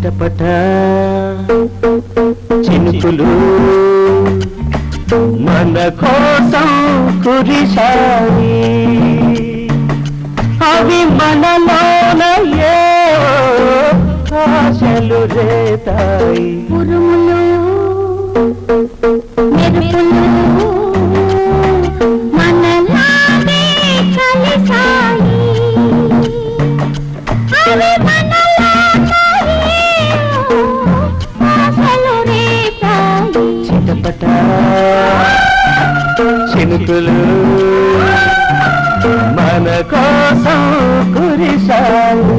చిటపట చినుకులు మన కోసం కురిశాయి అవి మనలోన ఏ ఆశలు రేతాయి. చినుకులు మన కోసం కురిశాయి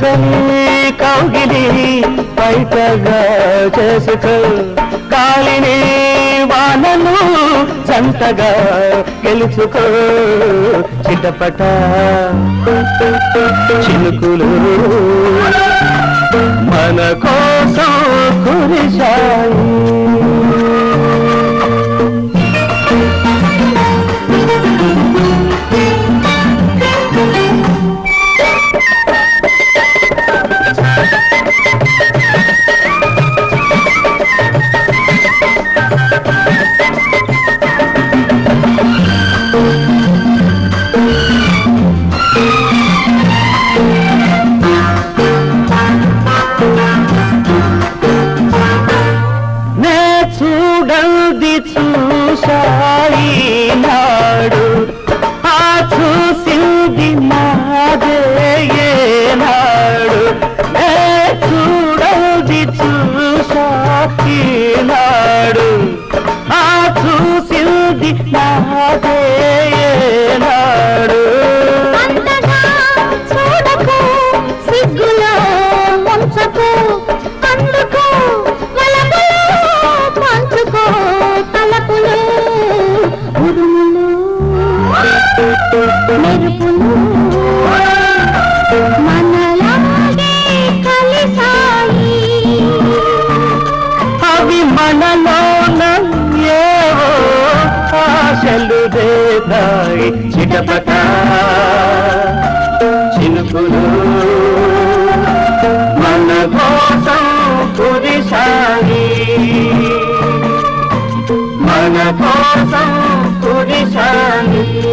చలి కౌగిలి బయటగా చేసుకు కాలిని వానను జంటగా గెలుచుకో. చిటపట చినుకులు మన కోసం కురిశాయి. అవి మనలోన ఏవో ఆశలు రేదాయి చిటపట. చినుకులు మన కోసం కురిశాయి. మన కోసం కురిశాయి.